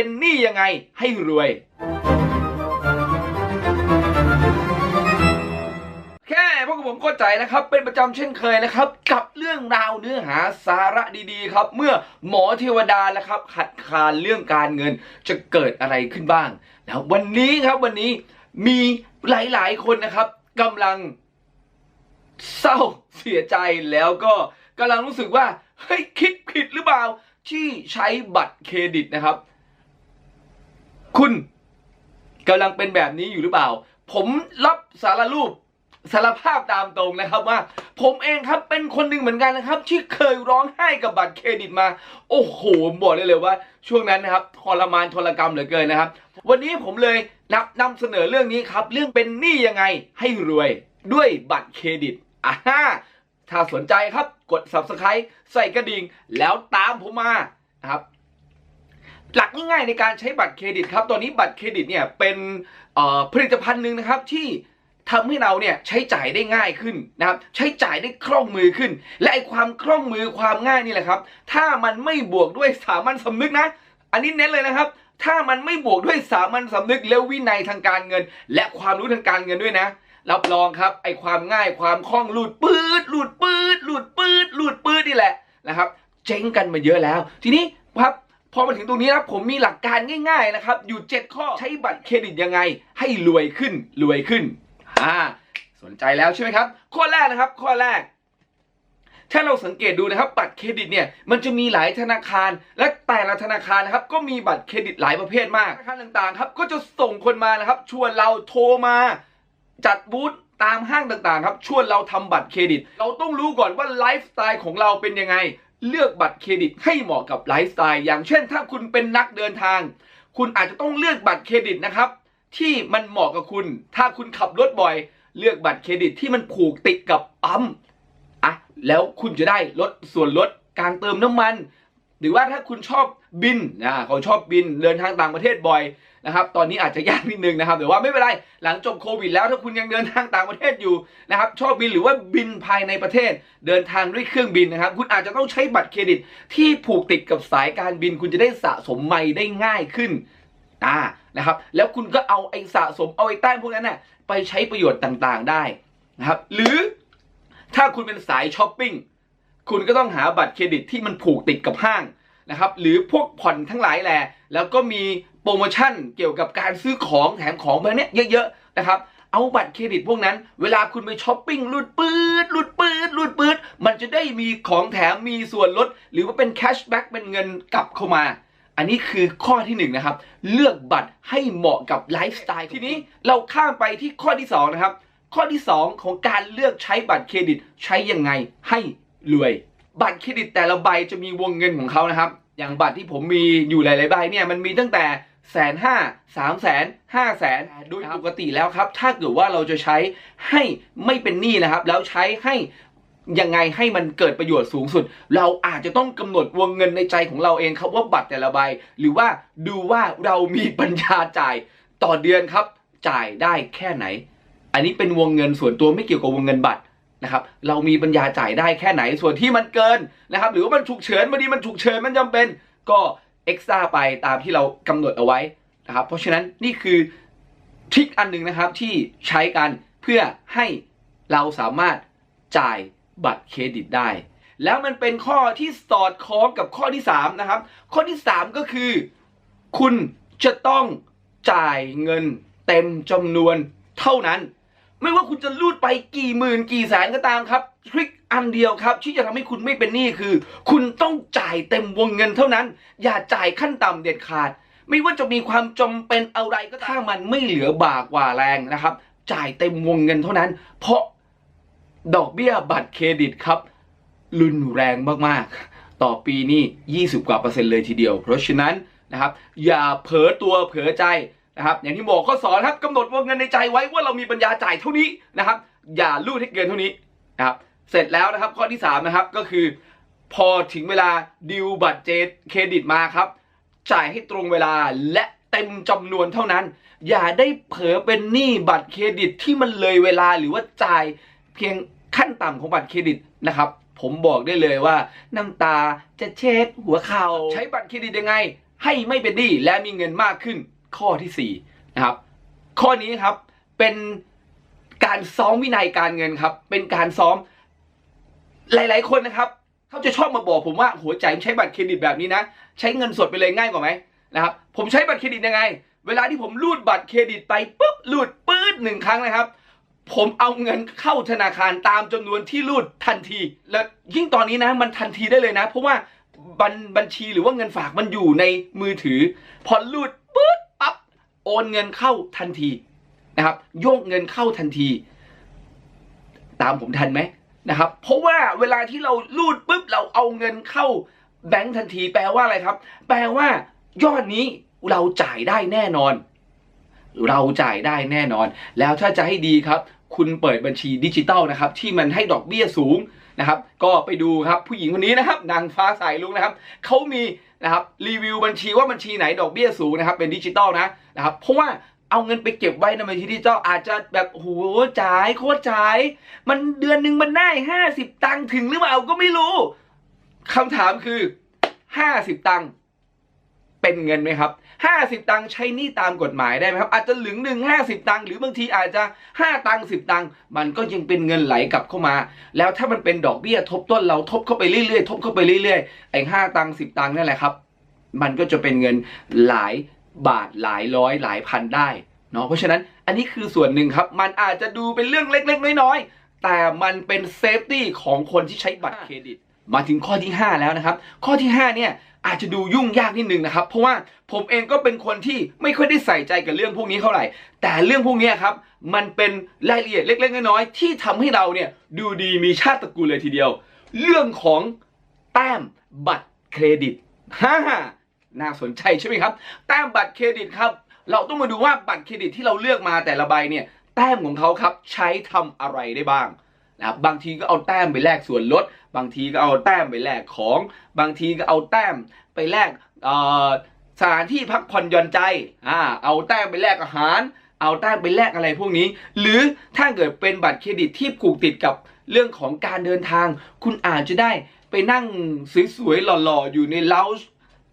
เป็นหนี้ยังไงให้รวย แค่พวกผมเข้าใจนะครับ เป็นประจำเช่นเคยนะครับ กับเรื่องราวเนื้อหาสาระดีๆ ครับ เมื่อหมอเทวดาแล้วครับ ขัดขานเรื่องการเงินจะเกิดอะไรขึ้นบ้างนะวันนี้ครับวันนี้มีหลายๆ คนนะครับกำลังเศร้าเสียใจแล้วก็กำลังรู้สึกว่าเฮ้ยคิดผิดหรือเปล่าที่ใช้บัตรเครดิตนะครับ คุณกำลังเป็นแบบนี้อยู่หรือเปล่า ผมรับสารรูปสารภาพตามตรงนะครับว่า ผมเองครับเป็นคนหนึ่งเหมือนกันนะครับ ที่เคยร้องไห้กับบัตรเครดิตมา โอ้โหบอกได้เลยว่า ช่วงนั้นนะครับทรมานทรกรรมเหลือเกินนะครับ วันนี้ผมเลยนำนำเสนอเรื่องนี้ครับ เรื่องเป็นหนี้ยังไงให้รวยด้วยบัตรเครดิตอ่าฮ่าถ้าสนใจครับกด subscribe ใส่กระดิ่งแล้วตามผมมานะครับ หลักง่ายๆในการใช้บัตรเครดิตครับ ตอนนี้บัตรเครดิตเนี่ยเป็นผลิตภัณฑ์หนึ่งนะครับที่ทำให้เราเนี่ยใช้จ่ายได้ง่ายขึ้นนะครับใช้จ่ายได้คล่องมือขึ้น และไอความคล่องมือความง่ายนี่แหละครับ ถ้ามันไม่บวกด้วยสามัญสำนึกนะ อันนี้เน้นเลยนะครับ ถ้ามันไม่บวกด้วยสามัญสำนึกและวินัยทางการเงิน และความรู้ทางการเงินด้วยนะรับรองครับไอความง่ายความคล่องหลุดปืดหลุดปืดหลุดปืดหลุดปืดนี่แหละนะครับ เจ๊งกันมาเยอะแล้ว ทีนี้ครับ พอมาถึงตรงนี้นะผมมีหลักการง่าย ๆนะครับ อยู่ 7 ข้อใช้บัตรเครดิตยังไง ให้รวยขึ้นรวยขึ้นอ่าสนใจแล้วใช่ไหมครับ ข้อแรกนะครับ ข้อแรก ถ้าเราสังเกตดูนะครับ บัตรเครดิตเนี่ยมันจะมีหลายธนาคาร และแต่ละธนาคารนะครับ ก็มีบัตรเครดิตหลายประเภทมากธนาคารต่างๆครับก็จะส่งคนมานะครับ ชวนเราโทรมา จัดบูธตามห้างต่างๆ ครับชวนเราทำบัตรเครดิต เราต้องรู้ก่อนว่าไลฟ์สไตล์ของเราเป็นยังไง เลือกบัตรเครดิตให้เหมาะกับไลฟ์สไตล์อย่างเช่นถ้าคุณเป็นนักเดินทาง คุณอาจจะต้องเลือกบัตรเครดิตนะครับ ที่มันเหมาะกับคุณ ถ้าคุณขับรถบ่อย เลือกบัตรเครดิตที่มันผูกติดกับปั๊มอะแล้วคุณจะได้ลดส่วนลดการเติมน้ำมัน หรือว่าถ้าคุณชอบบินนะเขาชอบบินเดินทางต่างประเทศบ่อย นะครับตอนนี้อาจจะยากนิดนึงนะครับแต่ว่าไม่เป็นไรหลังจบโควิดแล้วถ้าคุณยังเดินทางต่างประเทศอยู่นะครับชอบบินหรือว่าบินภายในประเทศ เดินทางด้วยเครื่องบินนะครับ คุณอาจจะต้องใช้บัตรเครดิต ที่ผูกติดกับสายการบิน คุณจะได้สะสมไมล์ได้ง่ายขึ้นอ่านะครับ แล้วคุณก็เอาไอ้สะสมเอาไอ้แต้มพวกนั้นน่ะไปใช้ประโยชน์ต่างๆได้นะครับ หรือถ้าคุณเป็นสายช้อปปิ้งคุณก็ต้องหาบัตรเครดิตที่มันผูกติดกับห้างนะครับ หรือพวกผ่อนทั้งหลายแหละแล้วก็มี ปรโมชั่นเกี่ยวกับการซื้อของแถมของแบบนี้เยอะๆนะครับเอาบัตรเครดิตพวกนั้น เวลาคุณไปช้อปปิ้งลุดปื๊ดลุดปื๊ดลุดปื๊ดมันจะได้มีของแถมมีส่วนลด หรือว่าเป็นแคชแบ็กเป็นเงินกลับเข้ามา อันนี้คือข้อที่หนึ่งนะครับ เลือกบัตรให้เหมาะกับไลฟ์สไตล์ทีนี้เราข้ามไปที่ข้อที่สองนะครับข้อที่ 2 ของการเลือกใช้บัตรเครดิตใช้ยังไงให้รวย บัตรเครดิตแต่ละใบจะมีวงเงินของเขานะครับ อย่างบัตรที่ผมมีอยู่หลายๆใบเนี่ยมันมีตั้งแต่ แสนห้าสามแสนห้าแสนโดยปกติแล้วครับ ถ้าเกิดว่าเราจะใช้ให้ไม่เป็นหนี้นะครับ แล้วใช้ให้ยังไงให้มันเกิดประโยชน์สูงสุด เราอาจจะต้องกำหนดวงเงินในใจของเราเองครับว่าบัตรแต่ละใบ หรือว่าดูว่าเรามีปัญญาจ่ายต่อเดือนครับ จ่ายได้แค่ไหน อันนี้เป็นวงเงินส่วนตัวไม่เกี่ยวกับวงเงินบัตรนะครับเรามีปัญญาจ่ายได้แค่ไหนส่วนที่มันเกินนะครับ หรือว่ามันฉุกเฉินบางทีมันฉุกเฉินมันจำเป็น ก็ เอ็กซ์ตร้าไปตามที่เรากำหนดเอาไว้นะครับ เพราะฉะนั้นนี่คือทริคอันหนึ่งนะครับที่ใช้กันเพื่อให้เราสามารถจ่ายบัตรเครดิตได้ แล้วมันเป็นข้อที่สอดคล้องกับข้อที่ 3 นะครับ ข้อที่ 3 ก็คือ คุณจะต้องจ่ายเงินเต็มจำนวนเท่านั้น ไม่ว่าคุณจะรูดไปกี่หมื่นกี่แสนก็ตามครับ ทริคอันเดียวครับ ที่จะทำให้คุณไม่เป็นหนี้คือ คุณต้องจ่ายเต็มวงเงินเท่านั้น อย่าจ่ายขั้นต่ำเด็ดขาด ไม่ว่าจะมีความจำเป็นอะไรก็ถ้ามันไม่เหลือบากว่าแรงนะครับ จ่ายเต็มวงเงินเท่านั้น เพราะดอกเบี้ยบัตรเครดิตครับ รุนแรงมากๆ ต่อปีนี่20 กว่าเปอร์เซ็นต์เลยทีเดียว เพราะฉะนั้นนะครับ อย่าเผลอตัวเผลอใจนะครับ อย่างที่บอกข้อสอนครับกำหนดวงเงินในใจไว้ว่าเรามีปัญญาจ่ายเท่านี้นะครับ อย่าลูดให้เกินเท่านี้นะครับ เสร็จแล้วนะครับข้อที่3นะครับก็คือ พอถึงเวลาดิวบัตรเจเครดิตมาครับ จ่ายให้ตรงเวลาและเต็มจำนวนเท่านั้น อย่าได้เผลอเป็นหนี้บัตรเครดิตที่มันเลยเวลาหรือว่าจ่ายเพียงขั้นต่ำของบัตรเครดิตนะครับ ผมบอกได้เลยว่าน้ำตาจะเช็ดหัวเขา่าใช้บัตรเครดิตยังไง ให้ไม่เป็นหนี้และมีเงินมากขึ้น ข้อที่สี่นะครับ ข้อนี้ครับเป็นการซ้อมวินัยการเงินครับ เป็นการซ้อม หลาย ๆ คนนะครับเขาจะชอบมาบอกผมว่าหัวใจใช้บัตรเครดิตแบบนี้นะ ใช้เงินสดไปเลยง่ายกว่าไหมนะครับผมใช้บัตรเครดิตยังไง เวลาที่ผมรูดบัตรเครดิตไปปุ๊บรูดปื๊ดหนึ่งครั้งนะครับ ผมเอาเงินเข้าธนาคารตามจำนวนที่รูดทันที และยิ่งตอนนี้นะมันทันทีได้เลยนะ เพราะว่าบัญบัญชีหรือว่าเงินฝากมันอยู่ในมือถือ พอรูดปุ๊บปั๊บโอนเงินเข้าทันทีนะครับโยกเงินเข้าทันที ตามผมทันไหม นะครับ เพราะว่าเวลาที่เรารูดปุ๊บเราเอาเงินเข้าแบงค์ทันทีแปลว่าอะไรครับ แปลว่ายอดนี้เราจ่ายได้แน่นอน เราจ่ายได้แน่นอน แล้วถ้าจะให้ดีครับ คุณเปิดบัญชีดิจิตอลนะครับ ที่มันให้ดอกเบี้ยสูงนะครับ ก็ไปดูครับผู้หญิงคนนี้นะครับนางฟ้าสายลุงนะครับเขามีนะครับรีวิวบัญชีว่าบัญชีไหนดอกเบี้ยสูงนะครับ เป็นดิจิตอลนะนะครับ เพราะว่า เอาเงินไปเก็บไว้ในบัญชีดิจิตอลอาจจะแบบโอ้โหจ่ายโคตรจ่าย มันเดือนหนึ่งมันได้ห้าสิบตังค์ถึงหรือเปล่าก็ไม่รู้คำถามคือห้าสิบตังค์เป็นเงินไหมครับห้าสิบตังค์ใช้นี้ตามกฎหมายได้ไหมครับ อาจจะหลึงหนึ่งห้าสิบตังค์หรือบางทีอาจจะห้าตังค์สิบตังค์มันก็ยังเป็นเงินไหลกลับเข้ามา แล้วถ้ามันเป็นดอกเบี้ยทบต้นเราทบเข้าไปเรื่อยๆทบเข้าไปเรื่อยๆไอ้ห้าตังค์สิบตังค์นั่นแหละครับ มันก็จะเป็นเงินหลาย บาทหลายร้อยหลายพันได้เนาะเพราะฉะนั้นอันนี้คือส่วนหนึ่งครับ มันอาจจะดูเป็นเรื่องเล็กๆ น้อยๆ แต่มันเป็นเซฟตี้ของคนที่ใช้บัตรเครดิต มาถึงข้อที่ 5 แล้วนะครับ ข้อที่ 5 เนี่ยอาจจะดูยุ่งยากนิดนึงนะครับ เพราะว่าผมเองก็เป็นคนที่ไม่ค่อยได้ใส่ใจกับเรื่องพวกนี้เท่าไหร่ แต่เรื่องพวกนี้ครับ มันเป็นรายละเอียดเล็ก ๆ น้อยๆ ที่ทำให้เราเนี่ยดูดีมีชาติตระกูลเลยทีเดียว เรื่องของแต้มบัตรเครดิตฮ่า น่าสนใจใช่ไหมครับ แต้มบัตรเครดิตครับ เราต้องมาดูว่าบัตรเครดิตที่เราเลือกมาแต่ละใบเนี่ย แต้มของเขาครับใช้ทำอะไรได้บ้างนะครับบางทีก็เอาแต้มไปแลกส่วนลด บางทีก็เอาแต้มไปแลกของ บางทีก็เอาแต้มไปแลกสถานที่พักผ่อนหย่อนใจอ่าเอาแต้มไปแลกอาหาร เอาแต้มไปแลกอะไรพวกนี้ หรือถ้าเกิดเป็นบัตรเครดิตที่ผูกติดกับเรื่องของการเดินทาง คุณอาจจะได้ไปนั่งสวยๆหล่อๆอยู่ในเลาส์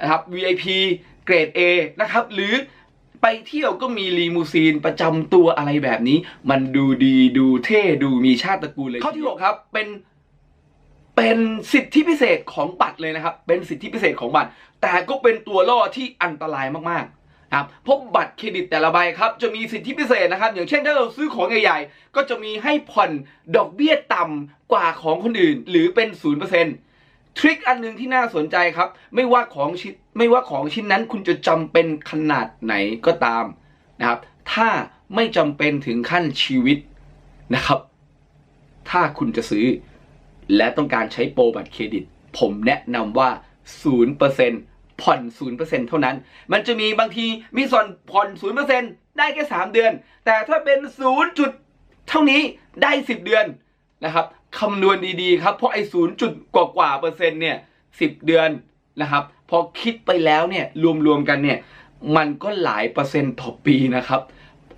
นะครับ VIP เกรด A นะครับ หรือไปเที่ยวก็มีลีมูซีนประจำตัวอะไรแบบนี้ มันดูดีดูเท่ดูมีชาติตระกูลเลยข้อที่6ครับเป็นเป็นสิทธิพิเศษของบัตรเลยนะครับ เป็นสิทธิพิเศษของบัตร แต่ก็เป็นตัวล่อที่อันตรายมากๆนะครับเพราะบัตรเครดิตแต่ละใบครับจะมีสิทธิพิเศษนะครับ อย่างเช่นถ้าเราซื้อของใหญ่ๆก็จะมีให้ผ่อนดอกเบี้ยต่ำกว่าของคนอื่น หรือเป็น0% ทริคอันหนึ่งที่น่าสนใจครับ ไม่ว่าของชิ้นไม่ว่าของชิ้นนั้นคุณจะจำเป็นขนาดไหนก็ตามนะครับ ถ้าไม่จำเป็นถึงขั้นชีวิตนะครับ ถ้าคุณจะซื้อ และต้องการใช้โปรบัตรเครดิต ผมแนะนำว่า 0%ผ่อน 0%เท่านั้น มันจะมีบางทีมีส่วนผ่อน 0%ได้แค่ 3 เดือน แต่ถ้าเป็น 0 จุดเท่านี้ได้ 10 เดือนนะครับ คำนวณดีๆครับ เพราะไอ้0จุดกว่ากว่าเปอร์เซ็นต์เนี่ย10เดือนนะครับ พอคิดไปแล้วเนี่ยรวมๆกันเนี่ยมันก็หลายเปอร์เซ็นต์ต่อปีนะครับ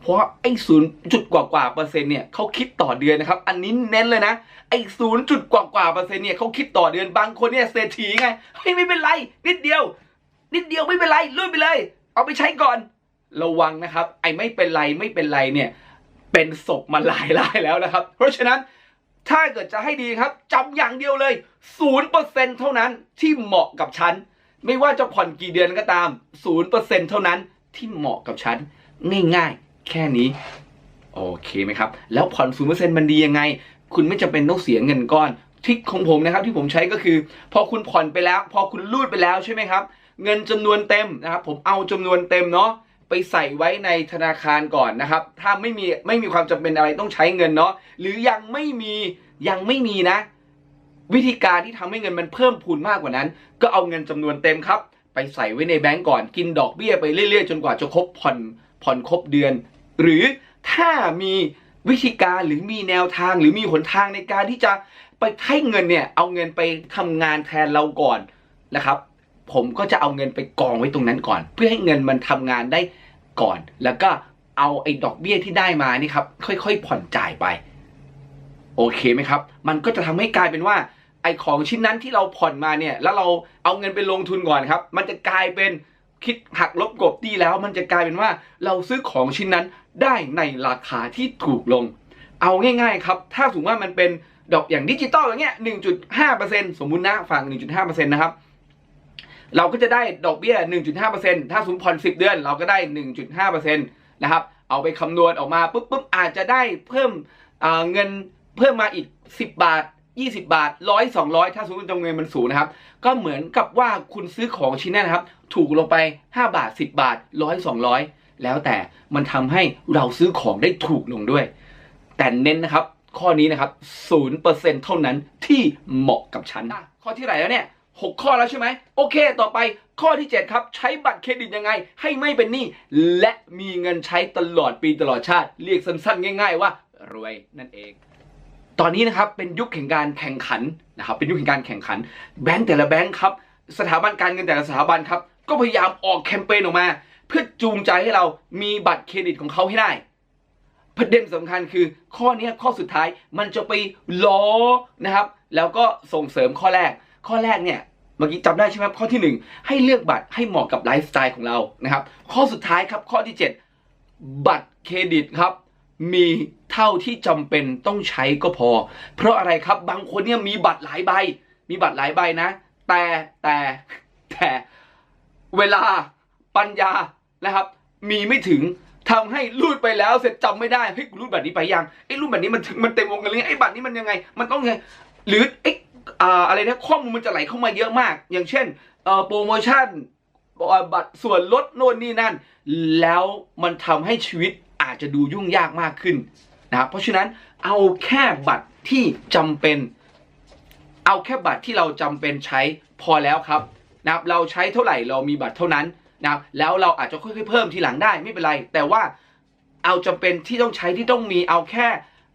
เพราะไอ้ศูนย์จุดกว่ากว่าเปอร์เซ็นต์เนี่ยเขาคิดต่อเดือนนะครับ อันนี้เน้นเลยนะ ไอ้ศูนย์จุดกว่ากว่าเปอร์เซ็นต์เนี่ยเขาคิดต่อเดือนบางคนเนี่ยเศรษฐีไงเฮ้ยไม่เป็นไร นิดเดียว นิดเดียวไม่เป็นไรลุยไปเลย เอาไปใช้ก่อน ระวังนะครับ ไอ้ไม่เป็นไรไม่เป็นไรเนี่ยเป็นศพมาหลายรายแล้วนะครับ เพราะฉะนั้น ถ้าเกิดจะให้ดีครับจำอย่างเดียวเลยศูนย์เปอร์เซ็นเท่านั้นที่เหมาะกับฉัน ไม่ว่าจะผ่อนกี่เดือนก็ตามศูนย์เปอร์เซ็นเท่านั้นที่เหมาะกับฉัน ง่ายๆ แค่นี้ โอเคไหมครับ แล้วผ่อนศูนย์เปอร์เซ็นต์มันดียังไง คุณไม่จำเป็นต้องเสียเงินก้อนทิคของผมนะครับที่ผมใช้ก็คือ พอคุณผ่อนไปแล้ว พอคุณรูดไปแล้วใช่ไหมครับ เงินจำนวนเต็มนะครับ ผมเอาจำนวนเต็มเนาะ ไปใส่ไว้ในธนาคารก่อนนะครับ ถ้าไม่มีไม่มีความจำเป็นอะไรต้องใช้เงินเนาะหรือยังไม่มียังไม่มีนะ วิธีการที่ทำให้เงินมันเพิ่มพูนมากกว่านั้น ก็เอาเงินจำนวนเต็มครับ ไปใส่ไว้ในแบงก์ก่อนกินดอกเบี้ยไปเรื่อยๆ จนกว่าจะครบผ่อนผ่อนครบเดือน หรือถ้ามีวิธีการหรือมีแนวทางหรือมีหนทางในการที่จะไปให้เงินเนี่ยเอาเงินไปทำงานแทนเราก่อนนะครับ ผมก็จะเอาเงินไปกองไว้ตรงนั้นก่อน เพื่อให้เงินมันทำงานได้ก่อน แล้วก็เอาไอ้ดอกเบี้ยที่ได้มานี่ครับ ค่อยๆ ผ่อนจ่ายไป โอเคไหมครับ มันก็จะทำให้กลายเป็นว่า ไอ้ของชิ้นนั้นที่เราผ่อนมาเนี่ย แล้วเราเอาเงินไปลงทุนก่อนครับ มันจะกลายเป็นคิดหักลบกบดีแล้ว มันจะกลายเป็นว่าเราซื้อของชิ้นนั้นได้ในราคาที่ถูกลง เอาง่าย ๆ ครับ ถ้าสมมติว่ามันเป็นดอกอย่างดิจิตอลอย่างเงี้ย 1.5%สมมุตินะฝั่ง1.5%นะครับ เราก็จะได้ดอกเบี้ย 1.5%ถ้าสมมติผ่อน 10 เดือน เราก็ได้ 1.5%นะครับ เอาไปคำนวณออกมาปุ๊บปุ๊บอาจจะได้เพิ่มเงินเพิ่มมาอีก 10 บาท 20 บาท100 200ถ้าสมมติจำนวนเงินมันสูงนะครับ ก็เหมือนกับว่าคุณซื้อของชิ้นนั้นนะครับ ถูกลงไป 5 บาท 10 บาท100 200แล้วแต่มันทำให้เราซื้อของได้ถูกลงด้วย แต่เน้นนะครับ ข้อนี้นะครับ0%เท่านั้นที่เหมาะกับฉัน ข้อที่ไหนแล้วเนี่ย 6 ข้อแล้วใช่ไหมโอเค ต่อไปข้อที่ 7 ครับ ใช้บัตรเครดิตยังไง ให้ไม่เป็นหนี้และมีเงินใช้ตลอดปีตลอดชาติ เรียกสั้นๆ ง่าย ๆ ว่ารวยนั่นเอง ตอนนี้นะครับเป็นยุคแห่งการแข่งขันนะครับเป็นยุคแห่งการแข่งขัน แบงก์แต่ละแบงก์ครับสถาบันการเงินแต่ละสถาบันครับก็พยายามออกแคมเปญออกมา เพื่อจูงใจให้เรามีบัตรเครดิตของเขาให้ได้ประเด็นสำคัญคือข้อนี้ข้อสุดท้ายมันจะไปล้อนะครับ แล้วก็ส่งเสริมข้อแรก ข้อแรกเนี่ยเมื่อกี้จำได้ใช่ไหมข้อที่หนึ่งให้เลือกบัตรให้เหมาะกับไลฟ์สไตล์ของเรานะครับข้อสุดท้ายครับข้อที่เจ็ดบัตรเครดิตครับมีเท่าที่จำเป็นต้องใช้ก็พอ เพราะอะไรครับบางคนเนี่ยมีบัตรหลายใบ มีบัตรหลายใบนะ แต่แต่แต่เวลาปัญญานะครับ มีไม่ถึงทำให้รูดไปแล้วเสร็จจำไม่ได้เฮ้ยกูรูดบัตรนี้ไปยังไอ้รูดบัตรนี้มันมันเต็มวงเงินเลยไอ้บัตรนี้มันยังไง มันต้องไงหรือไอ้ อะไรนะข้อมูลมันจะไหลเข้ามาเยอะมาก อย่างเช่นโปรโมชั่นบัตรส่วนลดโน่นนี่นั่น แล้วมันทำให้ชีวิตอาจจะดูยุ่งยากมากขึ้นนะครับเพราะฉะนั้นเอาแค่บัตรที่จำเป็น เอาแค่บัตรที่เราจำเป็นใช้พอแล้วครับนะครับเราใช้เท่าไหร่เรามีบัตรเท่านั้นนะครับแล้วเราอาจจะค่อยๆเพิ่มทีหลังได้ไม่เป็นไร แต่ว่าเอาจำเป็นที่ต้องใช้ที่ต้องมีเอาแค่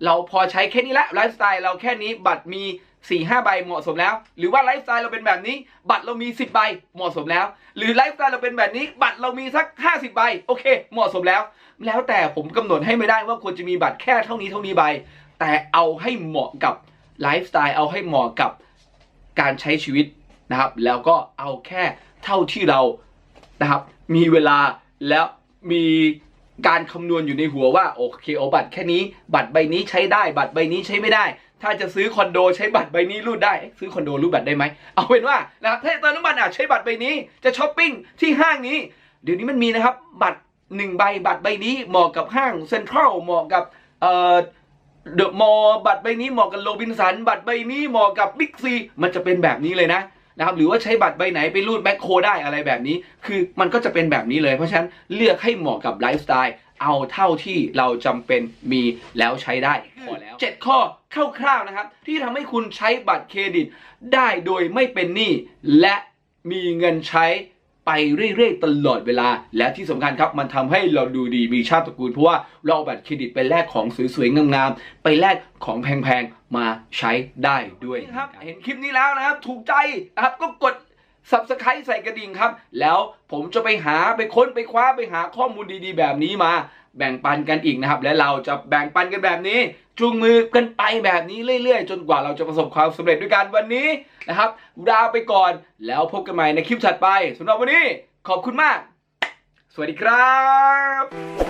เราพอใช้แค่นี้ละไลฟ์สไตล์เราแค่นี้บัตรมี 4ี่ห้าใบเหมาะสมแล้ว หรือว่าไลฟ์สไตล์เราเป็นแบบนี้ บัตรเรามี 10 ใบเหมาะสมแล้ว หรือไลฟ์สไตล์เราเป็นแบบนี้ บัตรเรามีสัก 50 ใบโอเค เหมาะสมแล้ว แล้วแต่ผมกำหนดให้ไม่ได้ว่าควรจะมีบัตรแค่เท่านี้เท่านี้ใบ แต่เอาให้เหมาะกับไลฟ์สไตล์เอาให้เหมาะกับการใช้ชีวิตนะครับ แล้วก็เอาแค่เท่าที่เรานะครับ มีเวลาแล้วมีการคำนวณอยู่ในหัวว่าโอเคเอาบัตรแค่นี้ บัตรใบนี้ใช้ได้ บัตรใบนี้ใช้ไม่ได้ ถ้าจะซื้อคอนโดใช้บัตรใบนี้รูดได้ ซื้อคอนโดรูดบัตรได้ไหม เอาเป็นว่านะครับถ้าจะเติมน้ำมันอะใช้บัตรใบนี้ จะช้อปปิ้งที่ห้างนี้ เดี๋ยวนี้มันมีนะครับ บัตรหนึ่งใบบัตรใบนี้เหมาะกับห้างเซ็นทรัลเหมาะกับเอ่อเดอะมอลล์บัตรใบนี้เหมาะกับโรบินสันบัตรใบนี้เหมาะกับบิ๊กซีมันจะเป็นแบบนี้เลยนะนะครับหรือว่าใช้บัตรใบไหนไปรูดแบ็คโคได้อะไรแบบนี้ คือมันก็จะเป็นแบบนี้เลยเพราะฉะนั้นเลือกให้เหมาะกับไลฟ์สไตล์ เอาเท่าที่เราจำเป็นมีแล้วใช้ได้พอแล้วเจ็ดข้อคร่าวๆนะครับ ที่ทำให้คุณใช้บัตรเครดิต ได้โดยไม่เป็นหนี้และมีเงินใช้ไปเรื่อยๆ ตลอดเวลา และที่สำคัญครับ มันทำให้เราดูดีมีชาติตระกูล เพราะว่าเราเอาบัตรเครดิตไปแลกของสวยๆ งามๆ ไปแลกของแพงๆ มาใช้ได้ด้วยครับ เห็นคลิปนี้แล้วนะครับ ถูกใจนะครับก็กด subscribe ใส่กระดิ่งครับ แล้วผมจะไปหาไปค้นไปคว้าไปหาข้อมูลดีๆ แบบนี้มา แบ่งปันกันอีกนะครับ และเราจะแบ่งปันกันแบบนี้ จูงมือกันไปแบบนี้เรื่อยๆ จนกว่าเราจะประสบความสำเร็จด้วยกันวันนี้นะครับลาไปก่อนแล้วพบกันใหม่ในคลิปถัดไปสำหรับวันนี้ขอบคุณมาก สวัสดีครับ